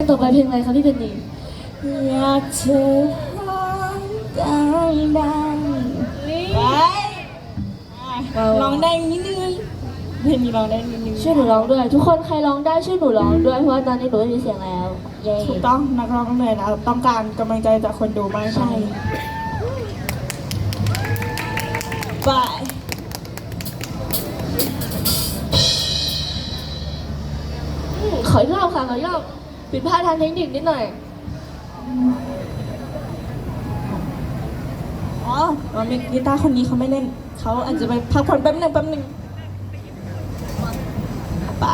ต่อไปเพลงอะไรคะพี่เพนนีอยากเธอร้องดังดังๆไว้ร้องได้นิดนึงเพลงนี้ร้องได้นิดนึงช่วยหนูร้องด้วย ทุกคนใครร้องได้ช่วยหนูร้องด้วยเพราะว่าตอนนี้หนูไม่มีเสียงแล้วเย้ถูกต้องนักร้องเหนื่อยนะต้องการกำลังใจจากคนดูมากใช่ไปขออีกรอบค่ะขออีกรอบ ผิดพลาดทางเทคนิคนิดหน่อย อ๋ออ๋อมีกีตาร์คนนี้เขาไม่เล่น เขาอาจจะไปพักผ่อนแป๊บหนึ่งแป๊บหนึ่งไป